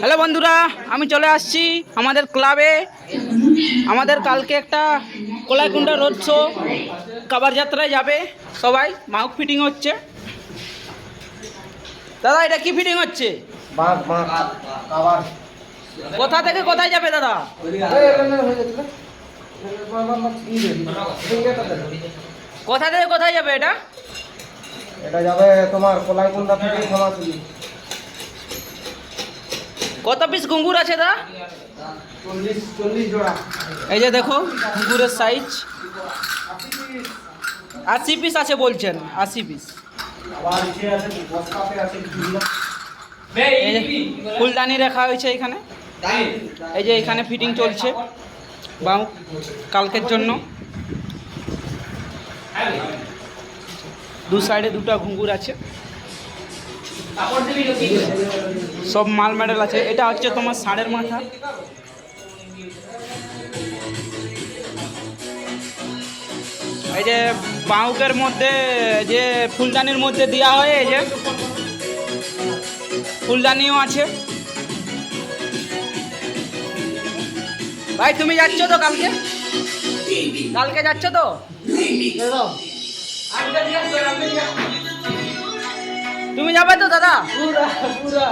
Hello বন্ধুরা আমি চলে আসছি আমাদের ক্লাবে আমাদের কালকে একটা কোলাইকুণ্ডা রোড শো কাবার যাত্রায় যাবে সবাই মাউক ফিটিং হচ্ছে। দাদা এটা কি ফিটিং হচ্ছে? কোথা থেকে কোথায় যাবে দাদা? কোথা থেকে কোথায় যাবে এটা? এটা যাবে তোমার কলাইকুন্ডা থেকে কত পিস ঘুঙ্গুর আছে দা? এই যে দেখো ঘুঙ্গুরের সাইজ আশি পিস আছে বলছেন আশি পিস আবার ইসে আছে বস্তাতে আছে বিভিন্ন এই যে ফুলদানি রাখা হয়েছে এখানে। এই যে এখানে ফিটিং চলছে। বাউ কালকের জন্য। দু সাইডে দুটো ঘুঙ্গুর আছে। সব মাল মেডেল আছে। এটা হচ্ছে তোমার ষাঁড়ের মাথা। এই যে বাউকের মধ্যে, যে ফুলদানির মধ্যে দেওয়া হয়, এই যে ফুলদানিও আছে। ভাই, তুমি যাচ্ছ তো কালকে? কালকে যাচ্ছ তো? তুমি যাবে তো, দাদা? পুরা পুরা।